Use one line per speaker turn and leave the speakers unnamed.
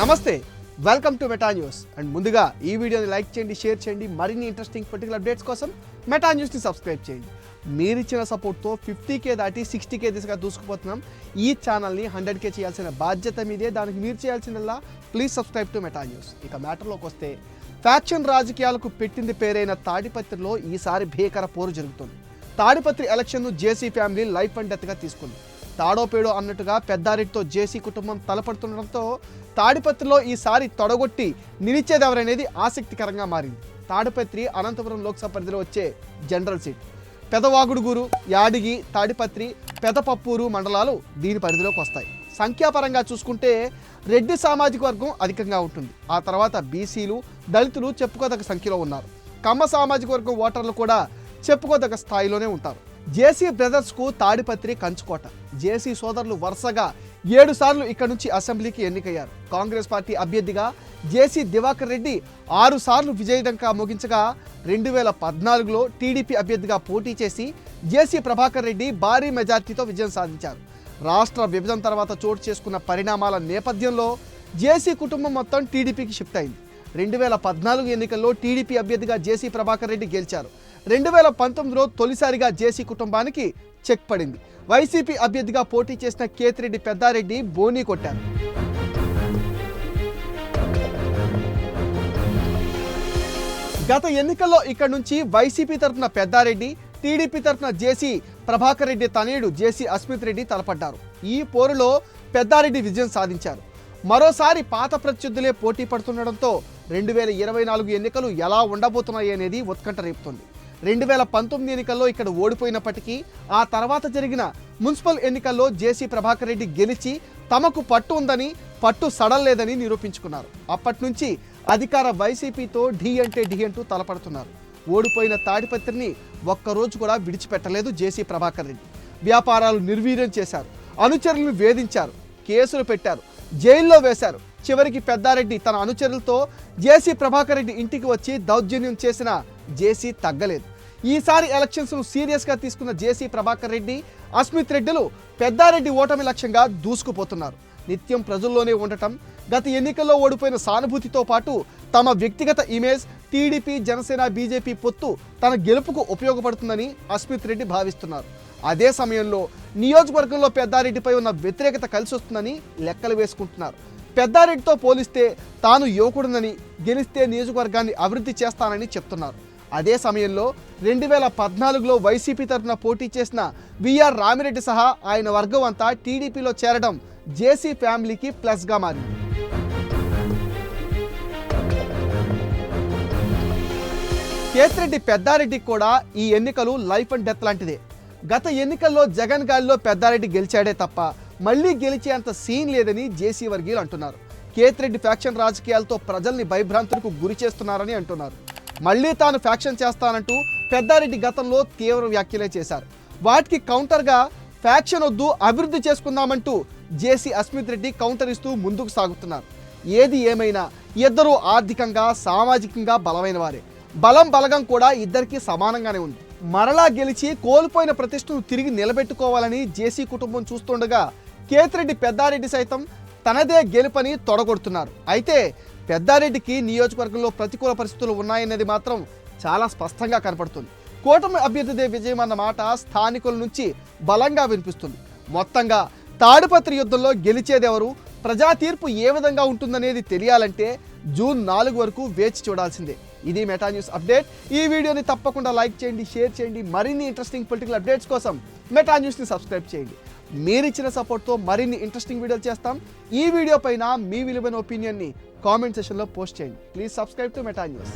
నమస్తే welcome to Meta news and ముందుగా ఈ వీడియోని లైక్ చేయండి షేర్ చేయండి మరిన్ని ఇంట్రెస్టింగ్ పర్టికులర్ అప్డేట్స్ కోసం మెటా న్యూస్ని సబ్స్క్రైబ్ చేయండి. మీరిచ్చిన సపోర్ట్తో ఫిఫ్టీ కే దాటి సిక్స్టీ కే దిశగా దూసుకుపోతున్నాం. ఈ ఛానల్ని హండ్రెడ్ కే చేయాల్సిన బాధ్యత మీదే దానికి మీరు చేయాల్సిందల్లా please subscribe to Meta news ఇక మ్యాటర్లోకి వస్తే ఫ్యాక్షన్ రాజకీయాలకు పెట్టింది పేరైన తాడిపత్రిలో ఈసారి భీకర పోరు జరుగుతుంది. తాడిపత్రి ఎలక్షన్ను జేసీ ఫ్యామిలీ లైఫ్ అండ్ డెత్గా తీసుకుంది. తాడో పేడో అన్నట్టుగా పెద్దారెడ్డితో జేసీ కుటుంబం తలపడుతుండడంతో తాడిపత్రిలో ఈసారి తొడగొట్టి నిలిచేదెవరనేది ఆసక్తికరంగా మారింది. తాడిపత్రి అనంతపురం లోక్సభ పరిధిలో వచ్చే జనరల్ సీట్. పెదవాగుడుగూరు యాడిగి తాడిపత్రి పెదపప్పూరు మండలాలు దీని పరిధిలోకి వస్తాయి. సంఖ్యాపరంగా చూసుకుంటే రెడ్డి సామాజిక వర్గం అధికంగా ఉంటుంది. ఆ తర్వాత బీసీలు దళితులు చెప్పుకోదగ్గ సంఖ్యలో ఉన్నారు. కమ్మ సామాజిక వర్గం ఓటర్లు కూడా చెప్పుకోదగ్గ స్థాయిలోనే ఉంటారు. జేసీ బ్రదర్స్కు తాడిపత్రి కంచుకోట. జేసీ సోదరులు వరుసగా ఏడు సార్లు ఇక్కడ నుంచి అసెంబ్లీకి ఎన్నికయ్యారు. కాంగ్రెస్ పార్టీ అభ్యర్థిగా జేసీ దివాకర్ రెడ్డి ఆరు సార్లు విజయడంకా ముగించగా రెండు వేల పద్నాలుగులో టీడీపీ అభ్యర్థిగా పోటీ చేసి జేసీ ప్రభాకర్ రెడ్డి భారీ మెజార్టీతో విజయం సాధించారు. రాష్ట్ర విభజన తర్వాత చోటు చేసుకున్న పరిణామాల నేపథ్యంలో జేసీ కుటుంబం మొత్తం టీడీపీకి షిఫ్ట్ అయింది. రెండు వేల పద్నాలుగు ఎన్నికల్లో టీడీపీ అభ్యర్థిగా జేసీ ప్రభాకర్ రెడ్డి గెలిచారు. రెండు వేల పంతొమ్మిదిలో తొలిసారిగా జేసీ కుటుంబానికి చెక్ పడింది. వైసీపీ అభ్యర్థిగా పోటీ చేసిన కేతిరెడ్డి పెద్దారెడ్డి బోనీ కొట్టారు. గత ఎన్నికల్లో ఇక్కడ నుంచి వైసీపీ తరఫున పెద్దారెడ్డి టీడీపీ తరఫున జేసీ ప్రభాకర్ రెడ్డి తనయుడు జేసీ అస్మిత్ రెడ్డి తలపడ్డారు. ఈ పోరులో పెద్దారెడ్డి విజయం సాధించారు. మరోసారి పాత ప్రత్యర్థులే పోటీ పడుతుండడంతో రెండు వేల ఇరవై నాలుగు ఎన్నికలు ఎలా ఉండబోతున్నాయి అనేది ఉత్కంఠ రేపుతుంది. రెండు వేల పంతొమ్మిది ఎన్నికల్లో ఇక్కడ ఓడిపోయినప్పటికీ ఆ తర్వాత జరిగిన మున్సిపల్ ఎన్నికల్లో జేసీ ప్రభాకర్ రెడ్డి గెలిచి తమకు పట్టు ఉందని పట్టు సడల్లేదని నిరూపించుకున్నారు. అప్పటి నుంచి అధికార వైసీపీతో ఢీ అంటే ఢీ అంటూ తలపడుతున్నారు. ఓడిపోయిన తాడిపత్రిని ఒక్కరోజు కూడా విడిచిపెట్టలేదు జేసీ ప్రభాకర్ రెడ్డి. వ్యాపారాలు నిర్వీర్యం చేశారు అనుచరులను వేధించారు కేసులు పెట్టారు జైల్లో వేశారు. చివరికి పెద్దారెడ్డి తన అనుచరులతో జేసీ ప్రభాకర్ రెడ్డి ఇంటికి వచ్చి దౌర్జన్యం చేసిన జేసీ తగ్గలేదు. ఈసారి ఎలక్షన్స్ను సీరియస్గా తీసుకున్న జేసీ ప్రభాకర్ రెడ్డి అస్మిత్ రెడ్డిలు పెద్దారెడ్డి ఓటమి లక్ష్యంగా దూసుకుపోతున్నారు. నిత్యం ప్రజల్లోనే ఉండటం గత ఎన్నికల్లో ఓడిపోయిన సానుభూతితో పాటు తమ వ్యక్తిగత ఇమేజ్ టీడీపీ జనసేన బీజేపీ పొత్తు తన గెలుపుకు ఉపయోగపడుతుందని అస్మిత్ రెడ్డి భావిస్తున్నారు. అదే సమయంలో నియోజకవర్గంలో పెద్దారెడ్డిపై ఉన్న వ్యతిరేకత కలిసి వస్తుందని లెక్కలు వేసుకుంటున్నారు. పెద్దారెడ్డితో పోలిస్తే తాను యువకుడునని గెలిస్తే నియోజకవర్గాన్ని అభివృద్ధి చేస్తానని చెప్తున్నారు. అదే సమయంలో రెండు వేల పద్నాలుగులో వైసీపీ తరఫున పోటీ చేసిన విఆర్ రామిరెడ్డి సహా ఆయన వర్గం అంతా టీడీపీలో చేరడం జేసీ ఫ్యామిలీకి ప్లస్గా మారింది. కేతిరెడ్డి పెద్దారెడ్డికి కూడా ఈ ఎన్నికలు లైఫ్ అండ్ డెత్ లాంటిదే. గత ఎన్నికల్లో జగన్ గాలిలో పెద్దారెడ్డి గెలిచాడే తప్ప మళ్ళీ గెలిచేంత సీన్ లేదని జేసీ వర్గీయులు అంటున్నారు. కేతిరెడ్డి ఫ్యాక్షన్ రాజకీయాలతో ప్రజల్ని భయభ్రాంతులకు గురి చేస్తున్నారని అంటున్నారు. మళ్ళీ తాను ఫ్యాక్షన్ చేస్తానంటూ పెద్దారెడ్డి గతంలో తీవ్ర వ్యాఖ్యలే చేశారు. వాటికి కౌంటర్గా ఫ్యాక్షన్ వద్దు అభివృద్ధి చేసుకుందామంటూ జేసీ అస్మిత్ రెడ్డి కౌంటర్ ఇస్తూ ముందుకు సాగుతున్నారు. ఏది ఏమైనా ఇద్దరు ఆర్థికంగా సామాజికంగా బలమైన వారే. బలం బలగం కూడా ఇద్దరికీ సమానంగానే ఉంది. మరలా గెలిచి కోల్పోయిన ప్రతిష్టను తిరిగి నిలబెట్టుకోవాలని జేసీ కుటుంబం చూస్తుండగా కేతిరెడ్డి పెద్దారెడ్డి సైతం తనదే గెలుపని తొడగొడుతున్నారు. అయితే పెద్దారెడ్డికి నియోజకవర్గంలో ప్రతికూల పరిస్థితులు ఉన్నాయనేది మాత్రం చాలా స్పష్టంగా కనపడుతుంది. కూటమి అభ్యర్థిదే విజయం అన్న మాట స్థానికుల నుంచి బలంగా వినిపిస్తుంది. మొత్తంగా తాడిపత్రి యుద్ధంలో గెలిచేదెవరు? ప్రజా తీర్పు ఏ విధంగా ఉంటుందనేది తెలియాలంటే జూన్ నాలుగు వరకు వేచి చూడాల్సిందే. ఇది మెటా న్యూస్ అప్డేట్. ఈ వీడియోని తప్పకుండా లైక్ చేయండి షేర్ చేయండి. మరిన్ని ఇంట్రెస్టింగ్ పొలిటికల్ అప్డేట్స్ కోసం మెటా న్యూస్ని సబ్స్క్రైబ్ చేయండి. మీరిచ్చిన సపోర్ట్తో మరిన్ని ఇంట్రెస్టింగ్ వీడియోలు చేస్తాం. ఈ వీడియో పైన మీ విలువైన ఒపీనియన్ని కామెంట్ సెషన్లో పోస్ట్ చేయండి. Please subscribe to Meta news.